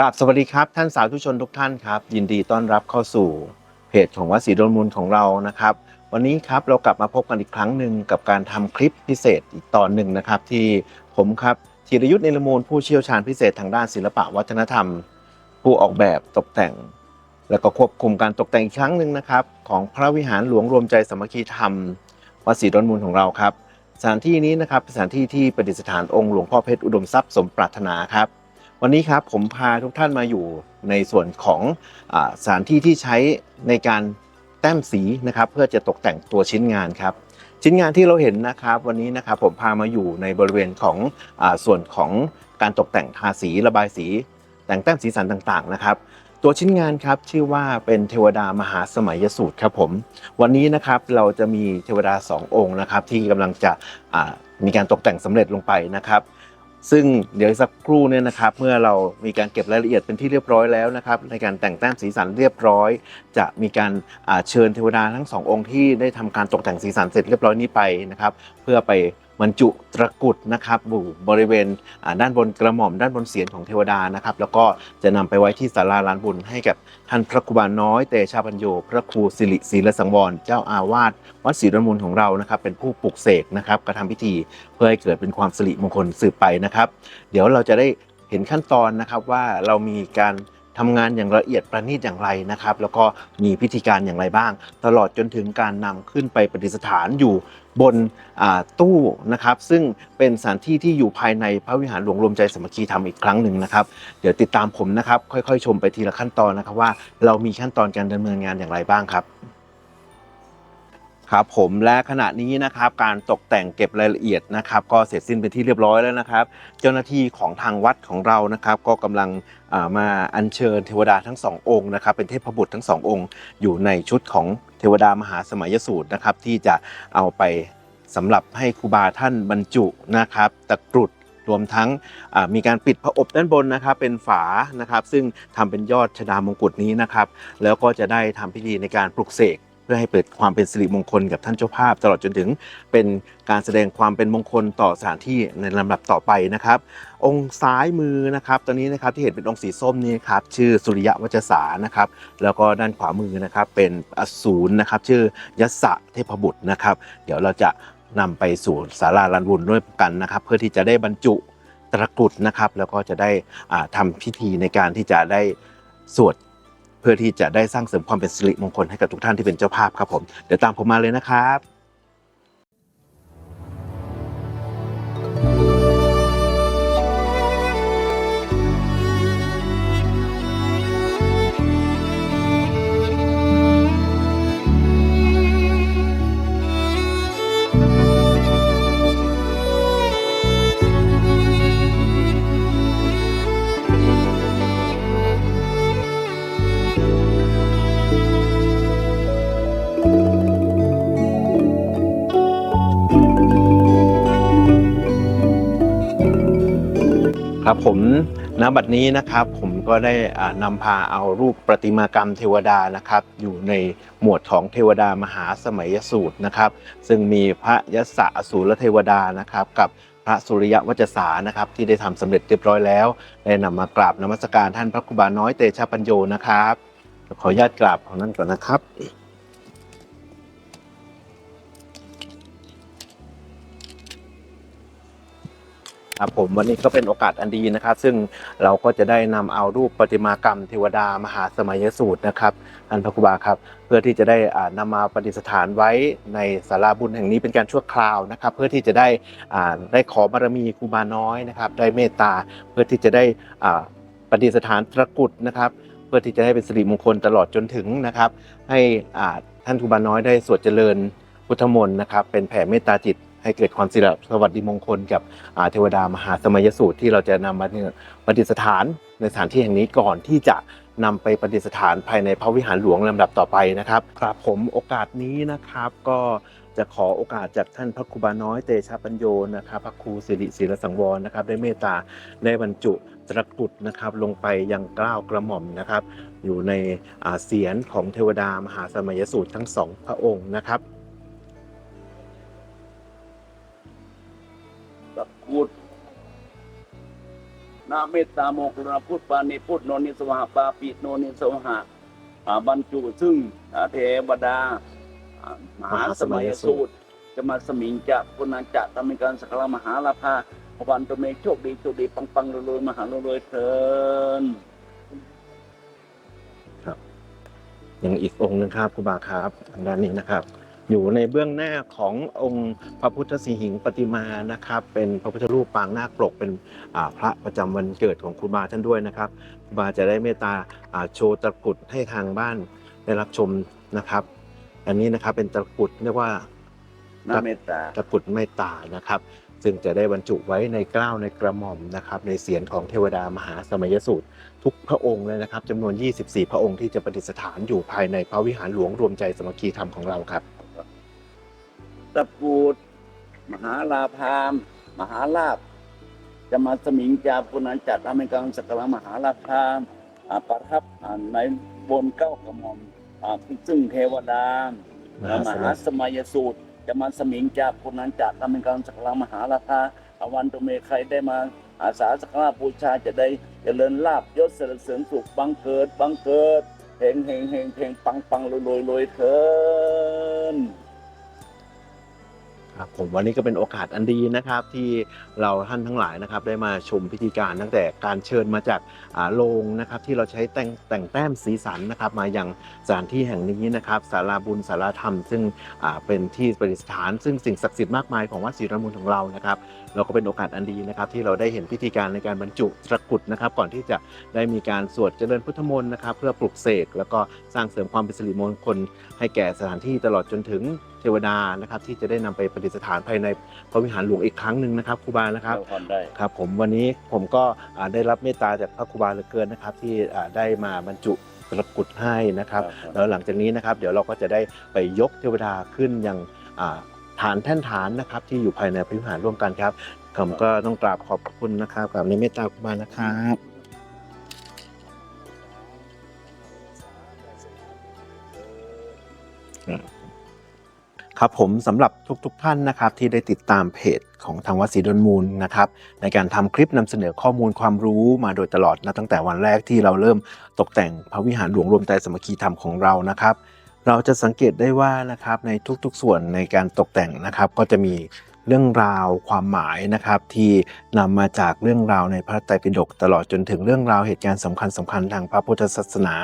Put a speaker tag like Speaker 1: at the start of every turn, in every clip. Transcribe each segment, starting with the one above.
Speaker 1: กราบสวัสดีครับ ท่านสาธุชนทุกท่านครับ ยินดีต้อนรับเข้าสู่เพจของวัดศรีดลมูลของเรานะครับ วันนี้ครับเรากลับมาพบกันอีกครั้งหนึ่งกับการทำคลิปพิเศษอีกตอนหนึ่งนะครับ ที่ผมครับธีรยุทธ์เนรมูลผู้เชี่ยวชาญพิเศษทางด้านศิลปะวัฒนธรรม ผู้ออกแบบตกแต่ง แล้วก็ควบคุมการตกแต่งอีกครั้งหนึ่งนะครับ ของพระวิหารหลวงรวมใจสมัคคีธรรมวัดศรีดลมูลของเราครับสถานที่นี้นะครับเป็นสถานที่ที่ประดิษฐานองค์หลวงพ่อเพชรอุดมทรัพย์สมปรารถนาครับ วันนี้ครับผมพาทุกท่านมาอยู่ในส่วนของอสถานที่ที่ใช้ในการแต้มสีนะครับ เพื่อจะตกแต่งตัวชิ้นงานครับ ชิ้นงานที่เราเห็นนะครับ วันนี้นะครับผมพามาอยู่ในบริเวณของอส่วนของการตกแต่งทาสีระบายสี แต่งแต้มสีสันต่างๆนะครับ ตัวชิ้นงานครับชื่อว่าเป็นเทวดามหาสมัยสูตรครับผมวันนี้นะครับเราจะมีเทวดาสององค์นะครับที่กำลังจะมีการตกแต่งสำเร็จลงไปนะครับ ซึ่งเดี๋ยวสักครู่เนี่ยนะครับเมื่อเรามีการเก็บรายละเอียดเป็นที่เรียบร้อยแล้วนะครับในการแต่งแต้มสีสันเรียบร้อย จะมีการเชิญเทวดาทั้งสององค์ที่ได้ทำการตกแต่งสีสันเสร็จเรียบร้อยนี้ไปนะครับเพื่อไป บรรจุตะกุดนะครับอยู่บริเวณด้านบนกระหม่อมด้านบนเสียนของเทวดานะครับ แล้วก็จะนำไปไว้ที่ศาลาลานบุญให้กับท่านพระครูบาน้อยเตชาปัญโยพระครูสิริศีลสังวรเจ้าอาวาสวัดศรีดลมูลของเรานะครับ เป็นผู้ปลุกเสกนะครับกระทำพิธีเพื่อให้เกิดเป็นความสิริมงคลสืบไปนะครับ เดี๋ยวเราจะได้เห็นขั้นตอนนะครับว่าเรามีการทำงานอย่างละเอียดประณีตอย่างไรนะครับ แล้วก็มีพิธีการอย่างไรบ้าง ตลอดจนถึงการนำขึ้นไปประดิษฐานอยู่ บนตู้นะครับ ซึ่งเป็นสถานที่ที่อยู่ภายในพระวิหารหลวงรวมใจสมัคคีธรรมอีกครั้งหนึ่งนะครับ เดี๋ยวติดตามผมนะครับ ค่อยๆ ชมไปทีละขั้นตอนนะครับว่าเรามีขั้นตอนการดำเนินงานอย่างไรบ้างครับครับผมและขณะนี้นะครับการตกแต่งเก็บรายละเอียดนะครับ ก็เสร็จสิ้นเป็นที่เรียบร้อยแล้วนะครับ เจ้าหน้าที่ของทางวัดของเรานะครับ ก็กำลังมาอัญเชิญเทวดาทั้งสององค์นะครับ เป็นเทพบุตรทั้งสององค์ อยู่ในชุดของเทวดามหาสมัยสูตรนะครับ ที่จะเอาไป สำหรับให้ครูบาท่านบรรจุนะครับตะกรุดรวมทั้งมีการปิดพระอบด้านบนนะครับเป็นฝานะครับ ซึ่งทำเป็นยอดชดามงกุฎนี้นะครับ แล้วก็จะได้ทำพิธีในการปลุกเสกเพื่อให้เปิดความเป็นสิริมงคลกับท่านเจ้าภาพ ตลอดจนถึงเป็นการแสดงความเป็นมงคลต่อสถานที่ในลำดับต่อไปนะครับ องค์ซ้ายมือนะครับตอนนี้นะครับที่เห็นเป็นองค์สีส้มนี่ครับชื่อสุริยะวัจสานะครับ แล้วก็ด้านขวามือนะครับเป็นอสูรนะครับ ชื่อยศะเทพบุตรนะครับ เดี๋ยวเราจะ นำไปสู่สาราลันบุญด้วยกันนะครับ เพื่อที่จะได้บรรจุตะกรุดนะครับ แล้วก็จะได้ทำทำพิธีในการที่จะได้สวดเพื่อที่จะได้สร้างเสริมความเป็นสิริมงคลให้กับทุกท่านที่เป็นเจ้าภาพครับผมเดี๋ยวตามผมมาเลยนะครับ ครับผมณบัดนี้นะครับผมก็ได้อ่านำพาเอารูปประติมากรรมเทวดานะครับ อยู่ในหมวดของเทวดามหาสมัยสูตรนะครับ ซึ่งมีพระยศอสูรเทวดานะครับ กับพระสุริยวัจสานะครับ ที่ได้ทำสำเร็จเรียบร้อยแล้ว ได้นำมากราบนมัสการท่านพระครูบาน้อยเตชะปัญโยนะครับขออนุญาตกราบของนั้นก่อนนะครับ ครับผมวันนี้ก็เป็นโอกาสอันดีนะครับ ซึ่งเราก็จะได้นำเอารูปประติมากรรมเทวดามหาสมัยสูตรนะครับท่านพระครูบาครับ เพื่อที่จะได้อ่านำมาประดิษฐานไว้ในศาลาบุญแห่งนี้เป็นการชั่วคราวนะครับ เพื่อที่จะได้ได้ขอบารมีครูบาน้อยนะครับ ได้เมตตาเพื่อที่จะได้ประดิษฐานตะกุดนะครับ เพื่อที่จะให้เป็นสิริมงคลตลอดจนถึงนะครับ ให้ท่านครูบาน้อยได้สวดเจริญพุทธมนต์นะครับ เป็นแผ่เมตตาจิต ให้เกิดความสิริสวัสดิมงคลกับอ่าเทวดามหาสมัยสูตรที่เราจะนำมาเนี่ยประดิษฐานในสถานที่แห่งนี้ก่อนที่จะนำไปประดิษฐานภายในพระวิหารหลวงลำดับต่อไปนะครับ ครับผมโอกาสนี้นะครับก็จะขอโอกาสจากท่านพระครูบาน้อยเตชะปัญโยนะครับพระครูสิริศิลสังวรนะครับ ได้เมตตาได้บรรจุตะกรุดนะครับ ลงไปยังเกล้าวกระหม่อมนะครับ อยู่ในอ่าเสียนของเทวดามหาสมัยสูตรทั้งสองพระองค์นะครับ
Speaker 2: นาเมตตาโมกรุณาพุทธปานิพุทธโนนิสวหปาปิโนนิสวหะอ่าบรรจุซึ่งเทวดามหาสมัยสูตร จะมาสมิงจะปุณาจะทำให้การสักการมหาลาภาวันตเมโชคดีโชคดีปังปังรวยมหารวยเถิน
Speaker 1: ยังอีกองค์นึงครับครูบาครับทางด้านนี้นะครับ อยู่ในเบื้องหน้าขององค์พระพุทธสีหิงปฏิมานะครับ เป็นพระพุทธรูปปางนาคปลกเป็นอ่าพระประจำวันเกิดของครูบาท่านด้วยนะครับครูบาจะได้เมตตาอ่าโชว์ตะกรุดให้ทางบ้านได้รับชมนะครับ อันนี้นะครับเป็นตะกรุดเรียกว่า
Speaker 2: นาเมตตา
Speaker 1: ตะกรุดเมตตานะครับซึ่งจะได้บรรจุไว้ในเกล้าในกระหม่อมนะครับในเสียงของเทวดามหาสมัยสูตร ทุกพระองค์เลยนะครับจำนวน 24 พระองค์ที่จะประดิษฐานอยู่ภายในพระวิหารหลวงรวมใจสามัคคีธรรมของเราครับ
Speaker 2: ตะกูด มหาลาภาม มหาลาภจะมาสมิงจาปุณาจัดทำให้การสักการะมหาลาภามอ่าประทับอ่าในบนเก้ากระหม่อมอ่าซึ่งเทวดา
Speaker 1: มหาสมัย
Speaker 2: มหาสมัยสูตร จะมาสมิงจากปุณาจัดทำให้การสักการะมหาลาภาอวันตุเมใครได้มาอาสาสักกาบูชาจะได้จเจริญลาบยศเสริญเสริญสุขบังเกิดบังเกิดเฮงเฮงเฮงเฮงปังปังรวยรวยรวยเถิน
Speaker 1: ครับผมวันนี้ก็เป็นโอกาสอันดีนะครับที่เราท่านทั้งหลายนะครับได้มาชมพิธีการตั้งแต่การเชิญมาจากโรงนะครับที่เราใช้แต่งแต่งแต้มสีสันนะครับมาอย่างสถานที่แห่งนี้นะครับศาลาบุญศาลาธรรม ซึ่งเป็นที่ประดิษฐาน ซึ่งสิ่งศักดิ์สิทธิ์มากมายของวัดศรีรมูลของเรานะครับเราก็เป็นโอกาสอันดีนะครับที่เราได้เห็นพิธีการในการบรรจุตะกุดนะครับก่อนที่จะได้มีการสวดเจริญพุทธมนต์นะครับเพื่อปลุกเสกแล้วก็สร้างเสริมความเป็นสิริมงคลให้แก่สถานที่ตลอดจนถึงเทวดานะครับที่จะได้นำไปประดิษฐานภายในพระวิหารหลวงอีกครั้งหนึ่งนะครับครูบานะครับ
Speaker 2: เราทำได้
Speaker 1: ครับ ผมวันนี้ผมก็อ่าได้รับเมตตาจากพระครูบาเหลือเกินนะครับ ที่อ่าได้มาบรรจุตะกรุดให้นะครับ
Speaker 2: ครับ
Speaker 1: แล้วหลังจากนี้นะครับ เดี๋ยวเราก็จะได้ไปยกเทวดาขึ้นยังอ่าฐานแท่นฐานนะครับ ที่อยู่ภายในพระวิหารร่วมกันครับผมก็ต้องกราบขอบคุณนะครับกับในเมตตาครูบานะครับ ครับผมสำหรับทุกๆท่านนะครับที่ได้ติดตามเพจของทางวัดศรีดอนมูลนะครับในการทำคลิปนำเสนอข้อมูลความรู้มาโดยตลอดนะตั้งแต่วันแรกที่เราเริ่มตกแต่งพระวิหารหลวงรวมใจสมัคคีธรรมของเรานะครับ เราจะสังเกตได้ว่านะครับในทุกๆส่วนในการตกแต่งนะครับก็จะมีเรื่องราวความหมายนะครับที่นำมาจากเรื่องราวในพระไตรปิฎกตลอดจนถึงเรื่องราวเหตุการณ์สำคัญสคัญทางพระพุทธศาสนา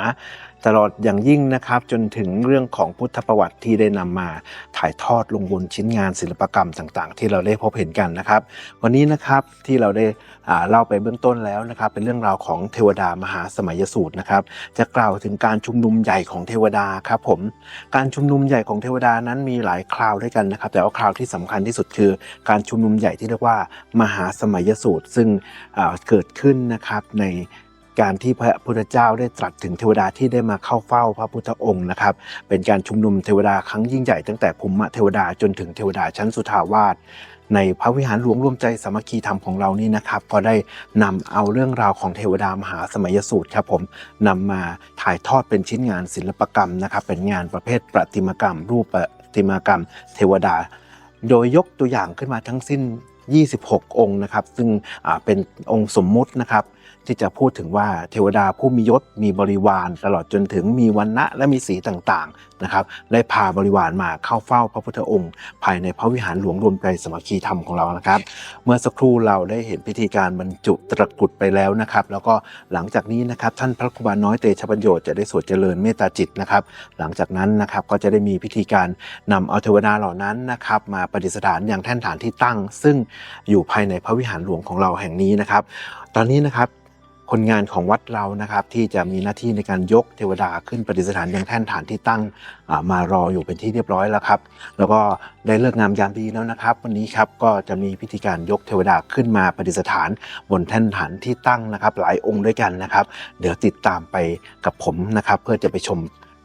Speaker 1: ตลอดอย่างยิ่งนะครับจนถึงเรื่องของพุทธประวัติที่ได้นำมาถ่ายทอดลงบนชิ้นงานศิลปกรรมต่าง ๆ ที่เราได้พบเห็นกันนะครับ วันนี้นะครับที่เราได้เล่าไปเบื้องต้นแล้วนะครับ เป็นเรื่องราวของเทวดามหาสมัยสูตรนะครับ จะกล่าวถึงการชุมนุมใหญ่ของเทวดาครับผมการชุมนุมใหญ่ของเทวดานั้นมีหลายคราวด้วยกันนะครับ แต่ว่าคราวที่สำคัญที่สุดคือ การชุมนุมใหญ่ที่เรียกว่ามหาสมัยสูตร ซึ่งเกิดขึ้นนะครับใน การที่พระพุทธเจ้าได้ตรัสถึงเทวดาที่ได้มาเข้าเฝ้าพระพุทธองค์นะครับ เป็นการชุมนุมเทวดาครั้งยิ่งใหญ่ตั้งแต่ภูมิเทวดาจนถึงเทวดาชั้นสุทาวาสในพระวิหารหลวงร่วมใจสามัคคีธรรมของเรานี่นะครับ ก็ได้นำเอาเรื่องราวของเทวดามหาสมัยสูตรครับผมนำมาถ่ายทอดเป็นชิ้นงานศิลปกรรมนะครับ เป็นงานประเภทประติมากรรม รูปประติมากรรม เทวดา โดยยกตัวอย่างขึ้นมาทั้งสิ้น 26 องค์นะครับ ซึ่งเป็นองค์สมมุตินะครับ ที่จะพูดถึงว่าเทวดาผู้มียศมีบริวาร ตลอดจนถึงมีวันณะและมีสีต่างๆนะครับได้พาบริวารมาเข้าเฝ้าพระพุทธองค์ ภายในพระวิหารหลวงรวมใจสมัคคีธรรมของเรานะครับ เมื่อสักครู่เราได้เห็นพิธีการบรรจุตะกุดไปแล้วนะครับแล้วก็หลังจากนี้นะครับท่านพระครูบาน้อยเตชะปัญโยชน์จะได้สวดเจริญเมตตาจิตนะครับ หลังจากนั้นนะครับก็จะได้มีพิธีการนำเอาเทวดาเหล่านั้นนะครับมาประดิษฐานอย่างแท่นฐานที่ตั้ง ซึ่งอยู่ภายในพระวิหารหลวงของเราแห่งนี้นะครับ ตอนนี้นะครับ คนงานของวัดเรานะครับที่จะมีหน้าที่ในการยกเทวดาขึ้นประดิษฐานยังแท่นฐานที่ตั้งมารออยู่เป็นที่เรียบร้อยแล้วครับ แล้วก็ได้เลิกงามยามดีแล้วนะครับ วันนี้ครับก็จะมีพิธีการยกเทวดาขึ้นมาประดิษฐาน บนแท่นฐานที่ตั้งนะครับ หลายองค์ด้วยกันนะครับ เดี๋ยวติดตามไปกับผมนะครับ เพื่อจะไปชม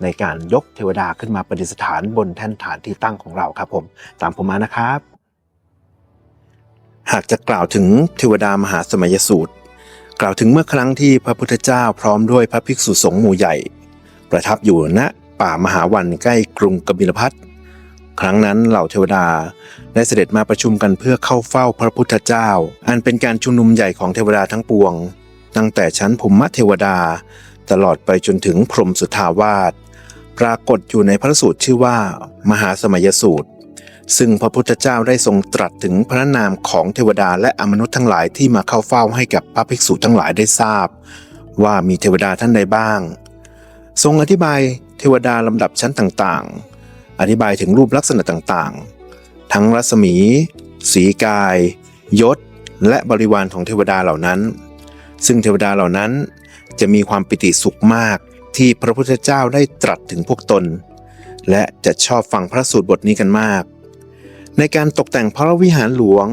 Speaker 1: ในการยกเทวดาขึ้นมาประดิษฐานบนแท่นฐานที่ตั้งของเราครับ ผมตามผมมานะครับ หากจะกล่าวถึงเทวดามหาสมัยสูตร กล่าวถึงเมื่อครั้งที่พระพุทธเจ้าพร้อมด้วยพระภิกษุสงฆ์หมู่ใหญ่ ประทับอยู่ณป่ามหาวันใกล้กรุงกบิลพัทครั้งนั้นเหล่าเทวดาได้เสด็จมาประชุมกันเพื่อเข้าเฝ้าพระพุทธเจ้า อันเป็นการชุมนุมใหญ่ของเทวดาทั้งปวง ตั้งแต่ชั้นภูมิเทวดา ตลอดไปจนถึงพรหมสุทธาวาสปรากฏอยู่ในพระสูตรชื่อว่า มหาสมัยสูตร ซึ่งพระพุทธเจ้าได้ทรงตรัสถึงพระนามของเทวดาและอมนุษย์ทั้งหลายที่มาเข้าเฝ้าให้กับพระภิกษุทั้งหลายได้ทราบ ว่ามีเทวดาท่านใดบ้าง ทรงอธิบายเทวดาลำดับชั้นต่างๆ อธิบายถึงรูปลักษณะต่างๆ ทั้งรัศมี สีกาย ยศ และบริวารของเทวดาเหล่านั้น ซึ่งเทวดาเหล่านั้นจะมีความปิติสุขมากที่พระพุทธเจ้าได้ตรัสถึงพวกตน และจะชอบฟังพระสูตรบทนี้กันมาก ในการตกแต่งพระวิหารหลวง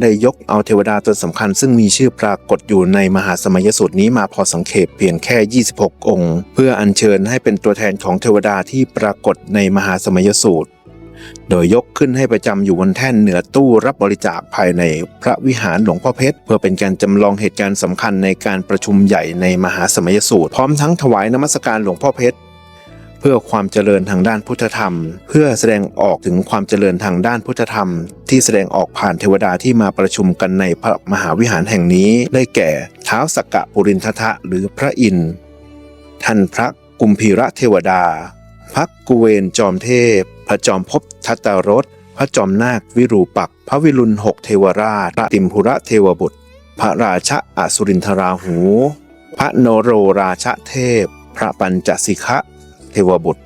Speaker 1: ได้ยกเอาเทวดาตนสำคัญ ซึ่งมีชื่อปรากฏอยู่ในมหาสมัยสูตรนี้มาพอสังเขปเพียงแค่ 26 องค์ เพื่ออัญเชิญให้เป็นตัวแทนของเทวดาที่ปรากฏในมหาสมัยสูตร โดยยกขึ้นให้ประจำอยู่บนแท่นเหนือตู้รับบริจาคภายในพระวิหารหลวงพ่อเพชร เพื่อเป็นการจำลองเหตุการณ์สำคัญในการประชุมใหญ่ในมหาสมัยสูตร พร้อมทั้งถวายนมัสการหลวงพ่อเพชร พื่อความเจริญทางด้านพุทธธรรม เพื่อแสดงออกถึงความเจริญทางด้านพุทธธรรม ที่แสดงออกผ่านเทวดาที่มาประชุมกันในพระมหาวิหารแห่งนี้ ได้แก่เท้าวสกกะปุรินทะหรือพระอินทร์ท่านพระกุมพีระเทวดา พระกุเวนจอมเทพ พระจอมภพทัตตรสพระจอมนาควิรูปัก พระวิรุณหกเทวราชพระติมพุระเทวบุตร พระราชอสุรินทราหู พระโนโรราชเทพ พระปัญจสิกะ เทวบุตร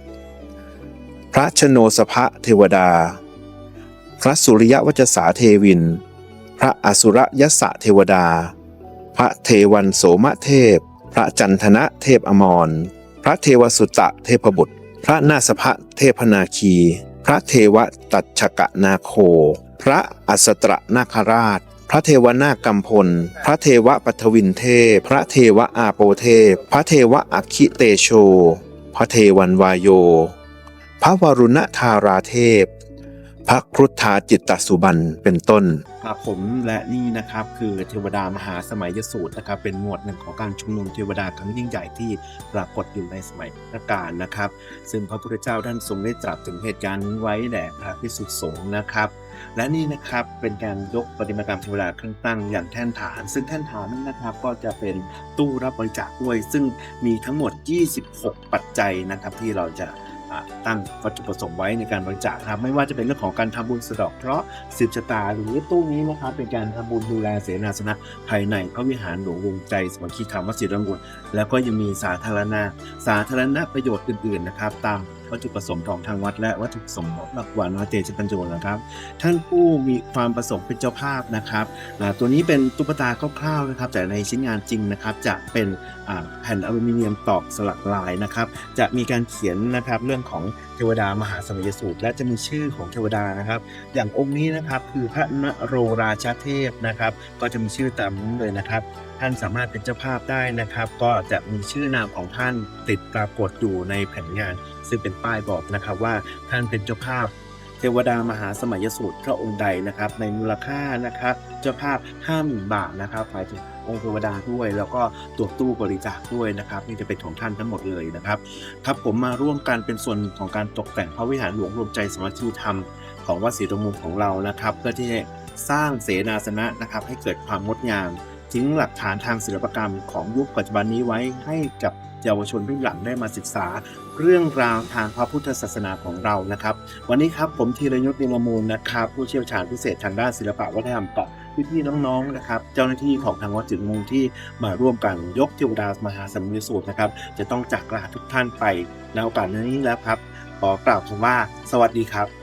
Speaker 1: พระชโนสภะเทวดา พระสุริยวัจสาเทวิน พระอสุรยสะเทวดา พระเทวันโสมเทพ พระจันทนะเทพอมร พระเทวสุตะเทพบุตร พระนาสภะเทพนาคี พระเทวตัชชกะนาโค พระอัสตรนาคราชพระเทวนาคกัมพล พระเทวปัทวินเทพ พระเทวอาโปเทพ พระเทวอัคคิเตโช พระเทวันวายโย พระวรุณธาราเทพ พระครุฑาจิตตสุบันเป็นต้น
Speaker 3: ครับผมและนี่นะครับคือเทวดามหาสมัยยสูตรนะครับเป็นหมวดหนึ่งของการชุมนุมเทวดาครั้งยิ่งใหญ่ที่ปรากฏอยู่ในสมัยพุทธกาลนะครับ ซึ่งพระพุทธเจ้าท่านทรงได้ตรัสถึงเหตุการณ์นี้ไว้แด่พระภิกษุสงฆ์นะครับ และนี่นะครับเป็นการยกปฏิมากรรมเทวดาเครื่องตั้งอย่างแท่นฐาน ซึ่งแท่นฐานนั้นนะครับก็จะเป็นตู้รับบริจาคด้วย ซึ่งมีทั้งหมด 26 ปัจจัยนะครับที่เราจะ ตั้งวัตถุประสงค์ไว้ในการบริจาคครับไม่ว่าจะเป็นเรื่องของการทำบุญสะดอกเคราะห์สืบชะตาหรือตู้นี้นะครับเป็นการทำบุญดูแลเสนาสนะภายในพระวิหารหลวงวงใจสมคคีธรรมวสิรังกุลแล้วก็ยังมีสาธารณะสาธารณประโยชน์อื่นๆนะครับ ตาม วัตถุประสงค์ของทางวัดและวัตถุประสงค์หลักวานาเตชะปัญโจนะครับ ท่านผู้มีความประสงค์เป็นเจ้าภาพนะครับตัวนี้เป็นตุ๊กตาคร่าวๆนะครับแต่ในชิ้นงานจริงนะครับ จะเป็นแผ่นอลูมิเนียมตอกสลักลายนะครับ จะมีการเขียนนะครับเรื่องของ ทวดามหาสมัยสูตร และจะมีชื่อของเทวดานะครับ อย่างองค์นี้นะครับคือพระนโรราชเทพนะครับ ก็จะมีชื่อตามนี้เลยนะครับ ท่านสามารถเป็นเจ้าภาพได้นะครับ ก็จะมีชื่อนามของท่านติดปรากฏอยู่ในแผ่นงาน ซึ่งเป็นป้ายบอกนะครับว่าท่านเป็นเจ้าภาพเทวดามหาสมัยสูตรพระองค์ใดนะครับ ในมูลค่านะครับ เจ้าภาพห้าหมื่นบาทนะครับหมายถึง องค์เทวดาด้วย แล้วก็ตัวตู้บริจาคด้วยนะครับนี่จะเป็นของท่านทั้งหมดเลยนะครับครับผมมาร่วมกันเป็นส่วนของการตกแต่งพระวิหารหลวงรวมใจสมัคคีธรรมของวัดศรีดมุมของเรานะครับ เพื่อที่จะสร้างเสนาสนะนะครับให้เกิดความงดงามทิ้งหลักฐานทางศิลปกรรมของยุคปัจจุบันนี้ไว้ให้กับเยาวชนรุ่นหลังได้มาศึกษา เรื่องราวทางพระพุทธศาสนาของเรานะครับ วันนี้ครับผมธีรยุทธ์นิมมูลนะครับ ผู้เชี่ยวชาญพิเศษทางด้านศิลปะวัฒนธรรมต่อ พี่ๆน้องๆนะครับ เจ้าหน้าที่ของทางวัดจิตมุงที่มาร่วมกันยกเทวดามหาสมุทรสูตรนะครับ จะต้องจากลาทุกท่านไปในโอกาสนี้แล้วครับขอกล่าวคำว่า สวัสดีครับ